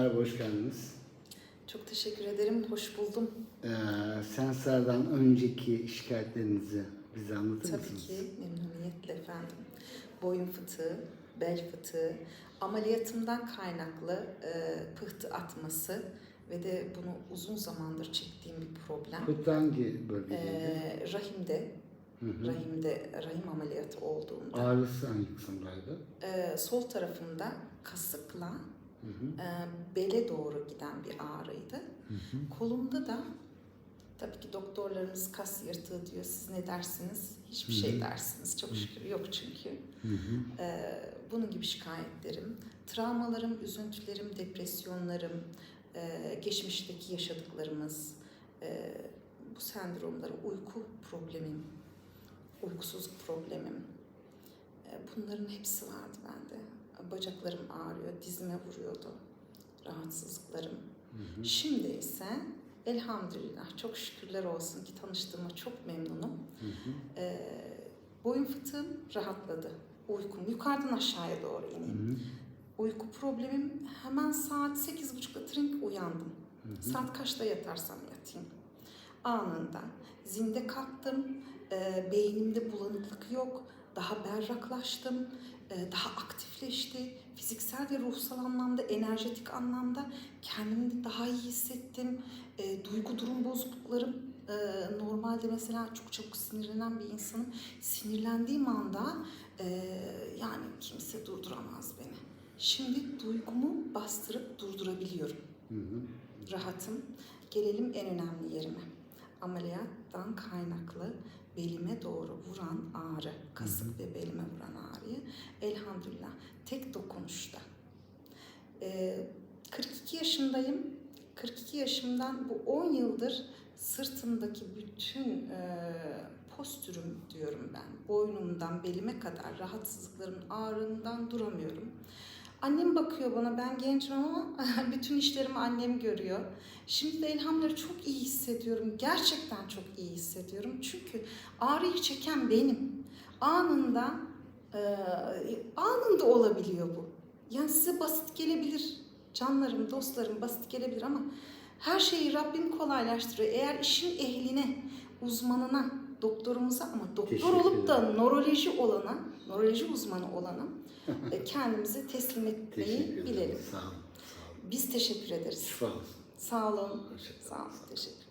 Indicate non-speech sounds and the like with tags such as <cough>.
Merhaba, hoş geldiniz. Çok teşekkür ederim. Hoş buldum. Ee, Sensar'dan önceki şikayetlerinizi bize anlatır Tabii mısınız? ki memnuniyetle efendim. Boyun fıtığı, bel fıtığı, ameliyatımdan kaynaklı e, pıhtı atması ve de bunu uzun zamandır çektiğim bir problem. Pıhtı hangi bölgedeydi? E, rahimde, Hı hı. rahimde rahim ameliyatı olduğumda Ağrısı hangi kısımdaydı? e, sol tarafımda kasıkla Hı hı. e, bele doğru giden bir ağrıydı. Hı hı. Kolumda da tabii ki doktorlarımız kas yırtığı diyor. Siz ne dersiniz? Hiçbir Hı hı. şey dersiniz. Çok şükür yok çünkü. Hı hı. Ee, bunun gibi şikayetlerim, travmalarım, üzüntülerim, depresyonlarım, e, geçmişteki yaşadıklarımız, e, bu sendromları, uyku problemim, uykusuzluk problemim, e, bunların hepsi vardı bende. Bacaklarım ağrıyor, dizime vuruyordu, rahatsızlıklarım. Hı hı. Şimdi ise elhamdülillah çok şükürler olsun ki tanıştığıma çok memnunum. Hı hı. Ee, boyun fıtığım rahatladı. Uykum yukarıdan aşağıya doğru Hı ineyim. hı. Uyku problemim hemen saat 8.30'da trink uyandım. Hı hı. Saat kaçta yatarsam yatayım. Anında zinde kalktım. Ee, beynimde bulanıklık yok. Daha berraklaştım. Ee, daha aktifleşti. Fiziksel ve ruhsal anlamda, enerjetik anlamda kendimi daha iyi hissettim. Ee, duygu durum bozukluklarım e, normalde mesela çok çabuk sinirlenen bir insanım. Sinirlendiğim anda e, yani kimse durduramaz beni. Şimdi duygumu bastırıp durdurabiliyorum Hı hı. rahatım. Gelelim en önemli yerime. Ameliyattan kaynaklı belime doğru vuran ağrı, kasık ve belime vuran ağrıyı elhamdülillah tek dokunuşta. Ee, 42 yaşındayım. 42 yaşımdan bu 10 yıldır sırtımdaki bütün e, postürüm diyorum ben. Boynumdan belime kadar rahatsızlıklarımın ağrından duramıyorum. Annem bakıyor bana ben gencim ama <laughs> bütün işlerimi annem görüyor. Şimdi de elhamdülillah çok iyi hissediyorum. Gerçekten çok iyi hissediyorum. Çünkü ağrıyı çeken benim. Anında e, anında olabiliyor bu. Yani size basit gelebilir. Canlarım, dostlarım basit gelebilir ama her şeyi Rabbim kolaylaştırıyor. Eğer işin ehline, uzmanına, doktorumuza ama doktor olup da nöroloji olana, nöroloji uzmanı olana e, <laughs> kendimizi teslim etmeyi bilelim. Sağ olun. Sağ olun. Biz teşekkür ederiz. Şifa olsun. Sağ olun. Sağ olun. Teşekkür